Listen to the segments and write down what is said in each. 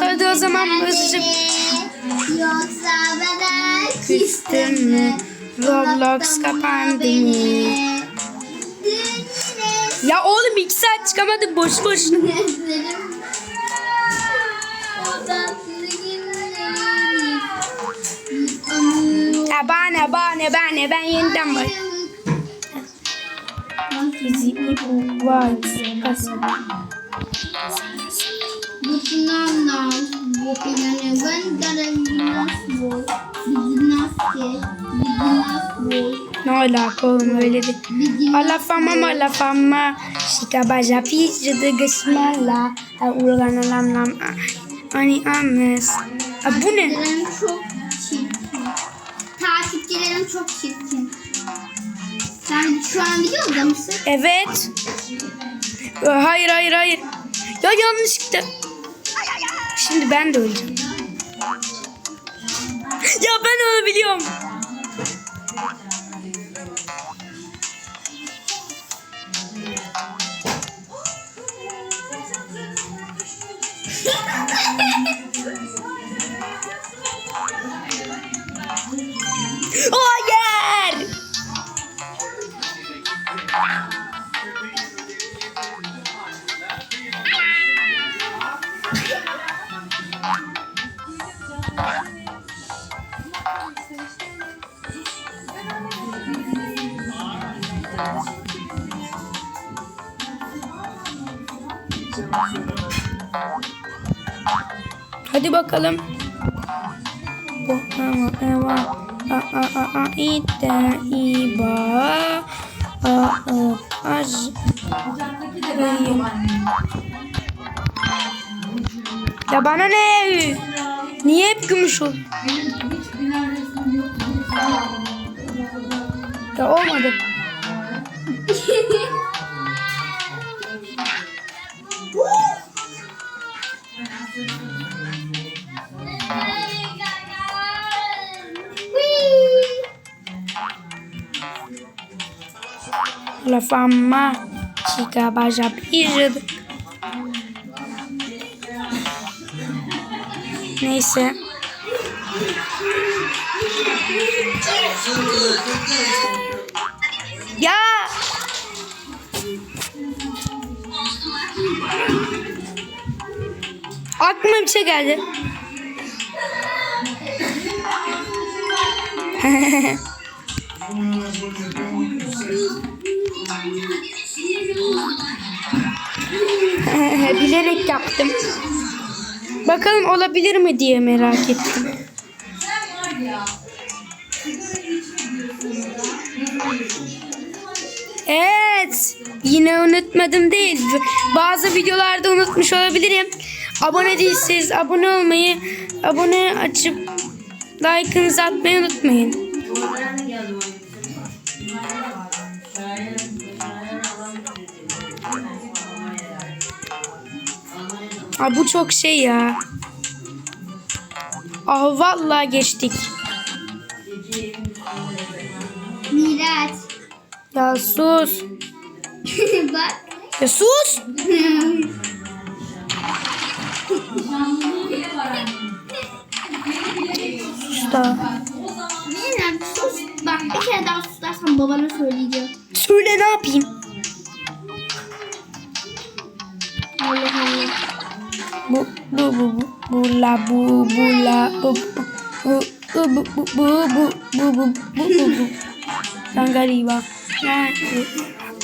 Hadi o zaman hızlıca Yoksa bana küstün mü? Roblox kapandı mı? Ya oğlum iki saat çıkamadık boş anıyor. Ya bana bana bana ben yeniden bak. Fizikli bu var. Начинаем вот я не вендера, нас бой. Bizim asker, bizim asker. Ne alaka oğlum öyle bir. Alafama malafama. Şikabaja pizcadı gışmala. Uğralan alam lam. Hani ames. Bu ne? çok çirkin. Takipçilerim çok çirkin. Sen şu an videoda mısın? Evet. Hayır hayır hayır. Ya yanlışlıkla. Şimdi ben de öleceğim. Ya ben onu biliyorum. Hadi bakalım. İte iba az Ya bana ne? Niye hep gümüş ol? Ya olmadı. La farmática Baja Pijada. Neyse. Aklıma bir şey geldi. Bilerek yaptım. Bakalım olabilir mi diye merak ettim. Evet. Yine unutmadım değil. Bazı videolarda unutmuş olabilirim. Abone değilseniz abone olmayı, abone açıp like'ınızı atmayı unutmayın. Aa, bu çok şey ya. Ah vallahi geçtik. Miraç. Ya sus. Bak. Ya sus. Sus da. Miraç sus. Bak bir kere daha sus dersen babana söyleyeceğim. Söyle ne yapayım? Allah Allah. Bu bu bu bu bu la bu bu la bu bu bu bu bu bu bu bu bu bu bu bu Sangariba.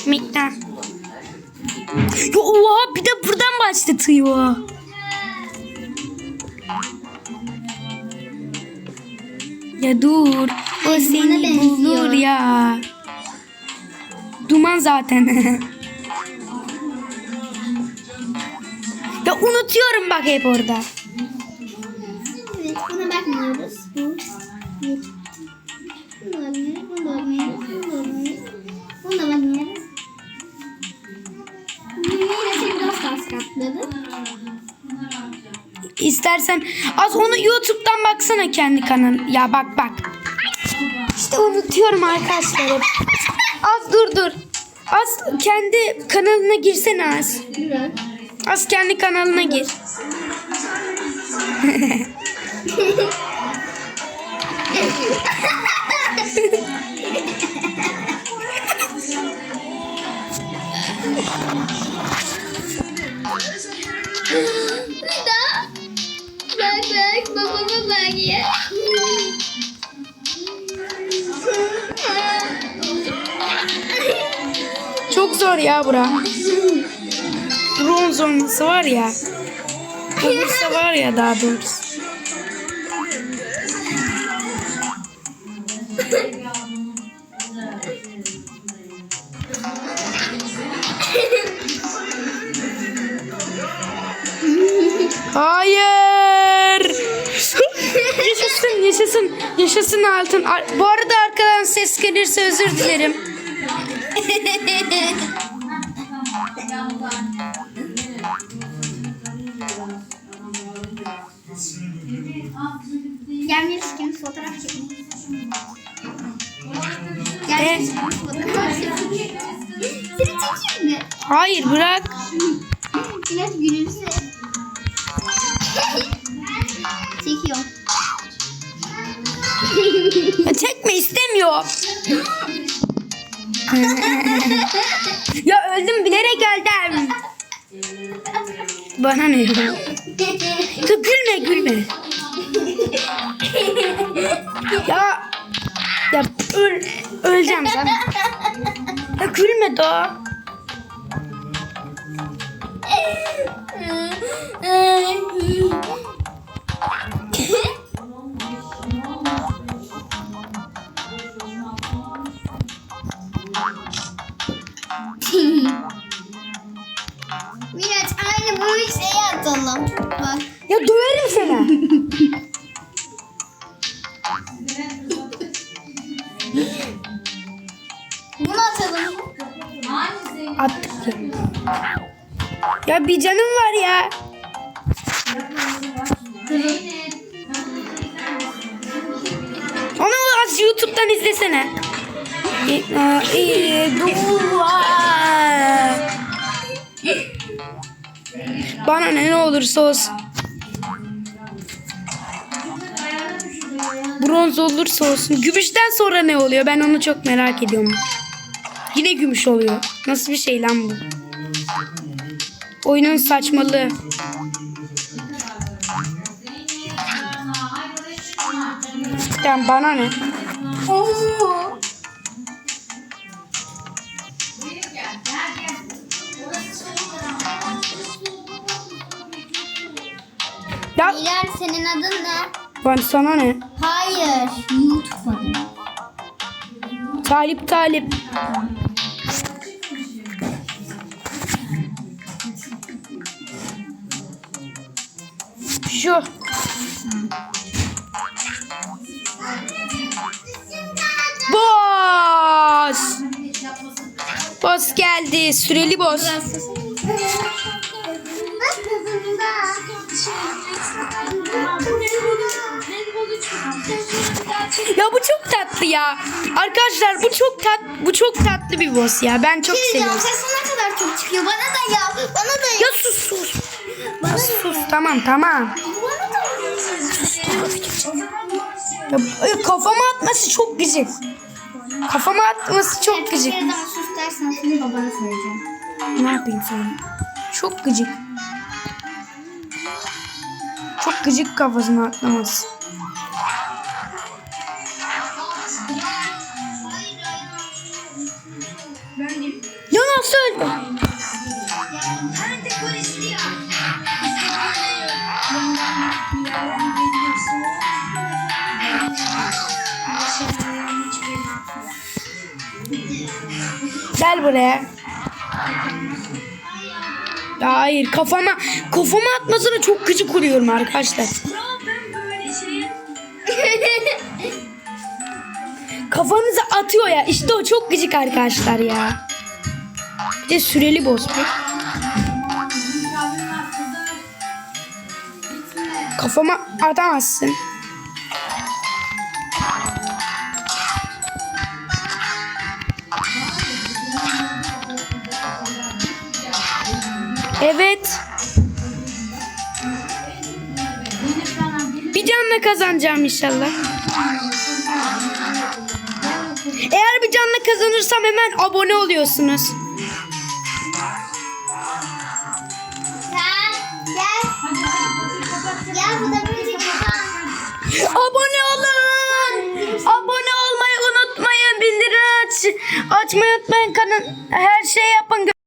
Miktar. Ya oha bir de buradan başlatıyor. Ya dur. O Ay, seni bulur ya. Duman zaten. ya unutuyorum bak hep orada. Evet buna bakmıyoruz. Bu. Bir. Buna bakmıyoruz. Buna İstersen az onu YouTube'dan baksana kendi kanal. Ya bak bak. İşte unutuyorum arkadaşlar. Az dur dur. Az kendi kanalına girsene az. Az kendi kanalına gir. Bak babama bak ya. Çok zor ya bura. Bronz olması var ya. Olursa var ya daha doğrusu. Hayır. Yaşasın, yaşasın, altın. Ar- Bu arada arkadan ses gelirse özür dilerim. Gel bir ikimiz fotoğraf çekelim. E? Gel bir ikimiz fotoğraf çekelim. Seni çekeyim mi? Hayır bırak. Biraz gülümse. Çekiyorum. Çekme istemiyor. ya öldüm bilerek öldüm. Bana ne? Dur gülme gülme. Ya ya öl, öleceğim ben. Ya gülme daha. Attık ya. Ya bir canım var ya. Onu az YouTube'dan izlesene. Bana ne ne olursa olsun. Bronz olursa olsun. Gümüşten sonra ne oluyor? Ben onu çok merak ediyorum. Yine gümüş oluyor. Nasıl bir şey lan bu? Oyunun saçmalığı. Cidden bana ne? Oo. Ya Miraç senin adın ne? ben sana ne? Hayır. YouTube adı. Talip talip. Şu. Boss. Boss geldi. Süreli boss. Ya bu çok tatlı ya. Arkadaşlar bu çok tat bu çok tatlı bir boss ya. Ben çok Şey seviyorum. sesin ne kadar çok çıkıyor. Bana da ya. Bana da ya. Sus sus. Ya sus tamam tamam. Bana da Ya, ay, kafama atması çok gıcık. Kafama atması çok gıcık. Bir daha sus dersen seni babana söyleyeceğim. Ne yapayım sana? Çok gıcık. Çok gıcık kafasına atlaması. Ya nasıl öldü? Gel buraya. Ya hayır kafama kafama atmasına çok gıcık oluyorum arkadaşlar. Kafanıza atıyor ya. İşte o çok gıcık arkadaşlar ya. Bir de süreli bu. Kafama atamazsın. Evet. Bir canla kazanacağım inşallah. Eğer bir canla kazanırsam hemen abone oluyorsunuz. Abone olun. Abone olmayı unutmayın. Bildirim aç açmayı unutmayın. Kanal her şey yapın.